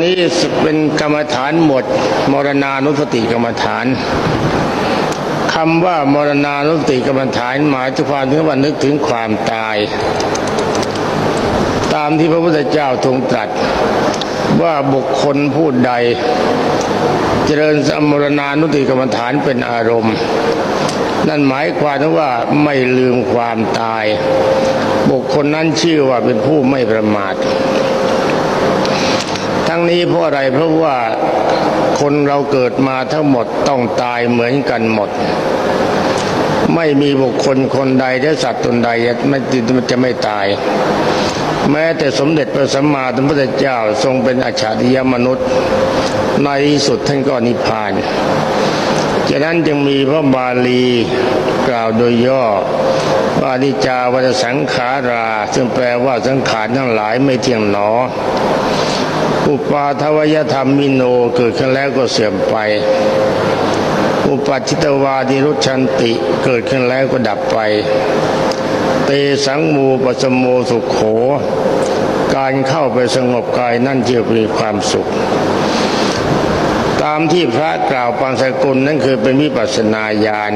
นี้เป็นกรรมฐานหมดมรณานุสติกรรมฐานคำว่ามรณานุสติกรรมฐานหมายถึงความถึงว่านึกถึงความตาย ตามที่พระพุทธเจ้าทรงตรัส ว่าบุคคลผู้ใด เจริญสมรณานุสติกรรมฐานเป็นอารมณ์ นั่นหมายความถึงว่าไม่ลืมความตาย บุคคลนั้นชื่อว่าเป็นผู้ไม่ประมาท ทั้งนี้เพราะอะไรเพราะว่าคนเราเกิดมาทั้งหมดต้องตายเหมือนกันหมด ไม่มีบุคคลคนใดและสัตว์ตนใดไม่จะไม่ตาย แม้แต่สมเด็จพระสัมมาสัมพุทธเจ้าทรงเป็นอาชาติยมนุษย์ ในที่สุดท่านก็นิพพานฉะนั้นจึงมีพระบาลีกล่าวโดยย่อว่าอนิจาวัฏสังขารา ซึ่งแปลว่าสังขารทั้งหลายไม่เที่ยงหนอ อุปาทวยธรรมมิโนเกิดขึ้นแล้วก็เสื่อมไป อุปัชิตวาดิรุชันติเกิดขึ้นแล้วก็ดับไป เตสังมูปสมโมสุขโข การเข้าไปสงบกายนั่นเจียมีความสุข ตามที่พระกล่าวปังสกุลนั่นคือเป็นวิปัสสนาญาณ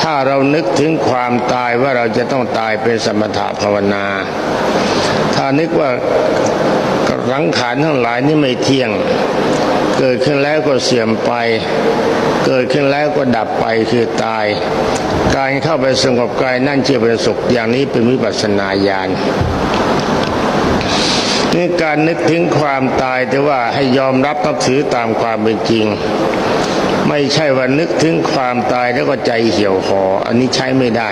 ถ้าเรานึกถึงความตายว่าเราจะต้องตายเป็นสมถะภาวนา ถ้านึกว่า สังขารทั้งหลายนี่ไม่เที่ยง เกิดขึ้นแล้วก็เสื่อมไป เกิดขึ้นแล้วก็ดับไปคือตาย การเข้าไปสงบกายนั่นเชื่อเป็นสุขอย่างนี้เป็นวิปัสสนาญาณนี่การนึกถึงความตายแต่ว่าให้ยอมรับนับถือตามความเป็นจริง ไม่ใช่ว่านึกถึงความตายแล้วก็ใจเหี่ยวหออันนี้ใช้ไม่ได้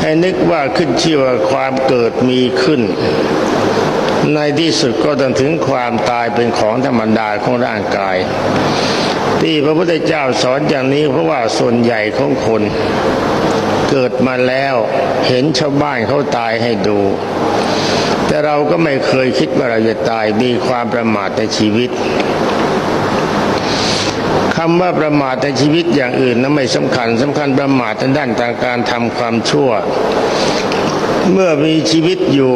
ให้นึกว่าขึ้นชื่อว่าความเกิดมีขึ้น ในที่สุดก็ต้องถึงความตายเป็นของธรรมดาของร่างกาย ที่พระพุทธเจ้าสอนอย่างนี้เพราะว่าส่วนใหญ่ของคนเกิดมาแล้วเห็นชาวบ้านเขาตายให้ดู แต่เราก็ไม่เคยคิดว่าเราจะตายมีความประมาทในชีวิต คำว่าประมาทในชีวิตอย่างอื่นนั้นไม่สำคัญสำคัญประมาทในด้านทางการทำความชั่ว เมื่อมีชีวิตอยู่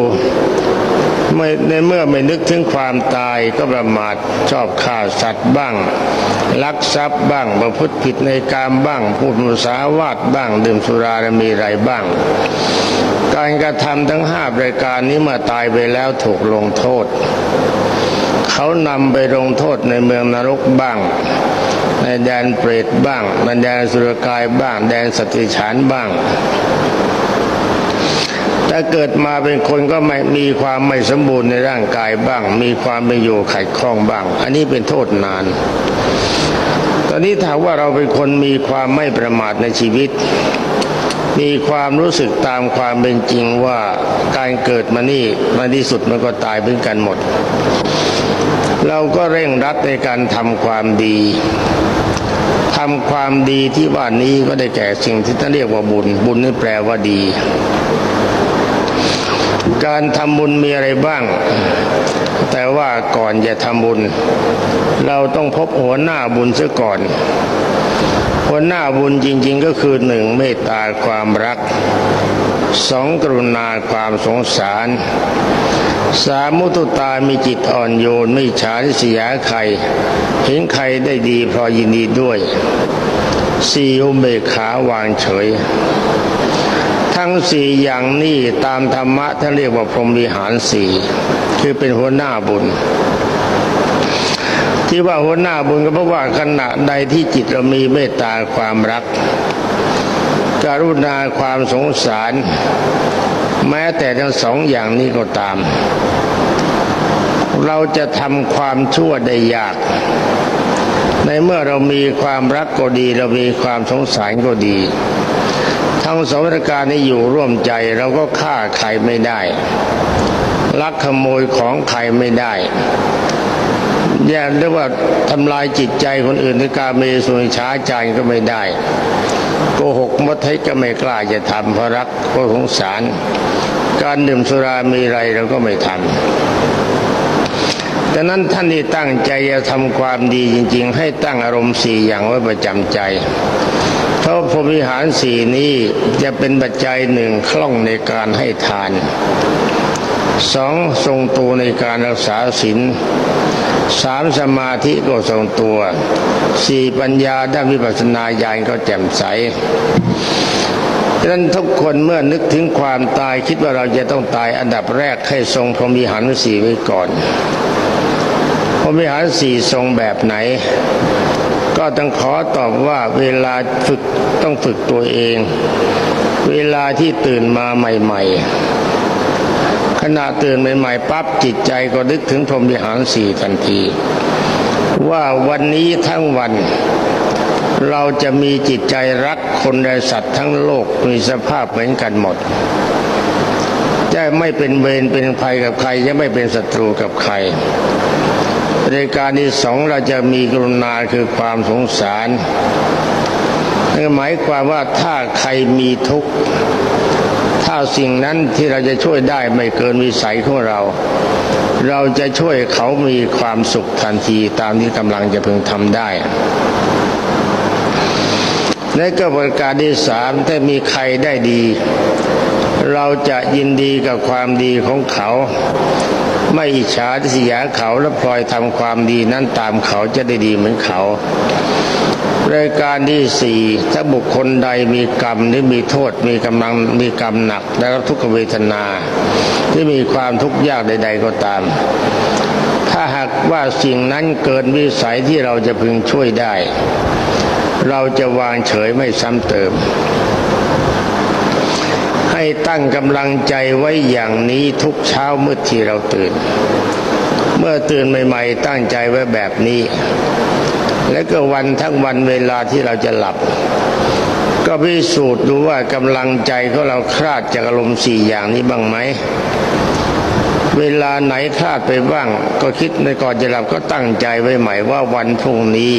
ในเมื่อไม่นึกถึงความตายก็ประมาทชอบฆ่าสัตว์บ้าง ลักทรัพย์บ้างประพฤติผิดในกามบ้าง พูดมุสาวาทบ้าง ดื่มสุราและมีไรบ้าง การกระทำทั้งห้ารายการนี้เมื่อตายไปแล้วถูกลงโทษ เขานำไปลงโทษในเมืองนรกบ้าง ในแดนเปรตบ้างในแดนสุรกายบ้าง แดนสติฉานบ้างถ้าเกิดมาเป็นคนก็ไม่มีความไม่สมบูรณ์ในร่างกายบ้าง มีความไม่อยู่ขัดข้องบ้าง อันนี้เป็นโทษนาน ตอนนี้ถ้าว่าเราเป็นคนมีความไม่ประมาทในชีวิต มีความรู้สึกตามความเป็นจริงว่าการเกิดมานี่ในที่สุดมันก็ตายเป็นกันหมด เราก็เร่งรัดในการทำความดีทำความดีที่ว่านี้ก็ได้แก่สิ่งที่ท่านเรียกว่าบุญ บุญนี่แปลว่าดี การทำบุญมีอะไรบ้าง แต่ว่าก่อนจะทำบุญ เราต้องพบหัวหน้าบุญซะก่อนหัวหน้าบุญจริง ๆ ก็คือหนึ่งเมตตาความรักสองกรุณาความสงสาร สามมุตุตามีจิตอ่อนโยนไม่ฉาริษยาใครเห็นใครได้ดีพอยินดีด้วยสี่อุเบกขาวางเฉย ทั้งสี่อย่างนี้ตามธรรมะท่านเรียกว่าพรหมวิหารสี่คือเป็นหัวหน้าบุญ ที่ว่าหัวหน้าบุญก็เพราะว่าขณะใดที่จิตเรามีเมตตาความรักการุณาความสงสาร แม้แต่ทั้งสองอย่างนี้ก็ตาม เราจะทำความชั่วได้ยาก ในเมื่อเรามีความรักก็ดี เรามีความสงสารก็ดี ทั้งสองประการนี้อยู่ร่วมใจเราก็ฆ่าใครไม่ได้ ลักขโมยของใครไม่ได้แย่เรียกว่าทำลายจิตใจคนอื่นในการเมสุนช้าใจก็ไม่ได้ โกหกมัทยก็ไม่กล้าจะทำเพราะรักเพราะสงสาร การดื่มสุรามีไรเราก็ไม่ทำดังนั้นท่านที่ตั้งใจจะทำความดีจริง ๆ ให้ตั้งอารมณ์สี่อย่างไว้ประจำใจเพราะพรมิหารสี่นี้จะเป็นปัจจัยหนึ่งคล่องในการให้ทานสองทรงตัวในการรักษาศีล สามสมาธิก็ทรงตัวสี่ปัญญาด้านวิปัสสนาญาณก็แจ่มใสดังนั้นทุกคนเมื่อนึกถึงความตายคิดว่าเราจะต้องตายอันดับแรกให้ทรงพรหมิหารสี่ไว้ก่อนพรหมิหารสี่ทรงแบบไหน ก็ต้องขอตอบว่าเวลาฝึกต้องฝึกตัวเอง เวลาที่ตื่นมาใหม่ ๆ ขณะตื่นใหม่ๆปั๊บจิตใจก็นึกถึงพรหมวิหารสี่ทันที ว่าวันนี้ทั้งวัน เราจะมีจิตใจรักคนและสัตว์ทั้งโลกมีสภาพเหมือนกันหมดจะไม่เป็นเวรเป็นภัยกับใครจะไม่เป็นศัตรูกับใครในการที่สองเราจะมีกรุณาคือความสงสารนั่นหมายความว่าถ้าใครมีทุกข์ ถ้าสิ่งนั้นที่เราจะช่วยได้ไม่เกินวิสัยของเรา เราจะช่วยเขามีความสุขทันทีตามที่กำลังจะพึงทำได้ในกระบวนการที่สามถ้ามีใครได้ดี เราจะยินดีกับความดีของเขา ไม่อิจฉาทิษยาเขาและพลอยทำความดีนั้นตามเขาจะได้ดีเหมือนเขา รายการที่สี่ถ้าบุคคลใดมีกรรมหรือมีโทษมีกำลังมีกรรมหนักและรับทุกขเวทนาที่มีความทุกข์ยากใด ๆ ก็ตาม ถ้าหากว่าสิ่งนั้นเกินวิสัยที่เราจะพึงช่วยได้ เราจะวางเฉยไม่ซ้ำเติม ให้ตั้งกำลังใจไว้อย่างนี้ทุกเช้าเมื่อที่เราตื่น เมื่อตื่นใหม่ ๆ ตั้งใจไว้แบบนี้ และก็วันทั้งวันเวลาที่เราจะหลับ ก็พิสูจน์ดูว่ากำลังใจของเราคลาดจากอารมณ์สี่อย่างนี้บ้างไหมเวลาไหนคลาดไปบ้าง ก็คิดในก่อนจะหลับก็ตั้งใจไว้ใหม่ว่าวันพรุ่งนี้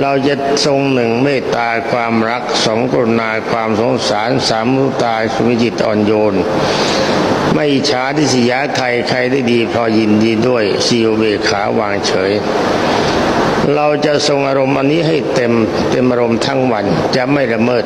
เราจะทรงหนึ่งเมตตาความรักสองกรุณาความสงสารสามมุตาสุมิจิตอ่อนโยน ไม่อิจฉาทิยาใครใครได้ดีพอยินดีด้วยซีโอเบขาวางเฉย เราจะทรงอารมณ์อันนี้ให้เต็มเต็มอารมณ์ทั้งวันจะไม่ละเมิด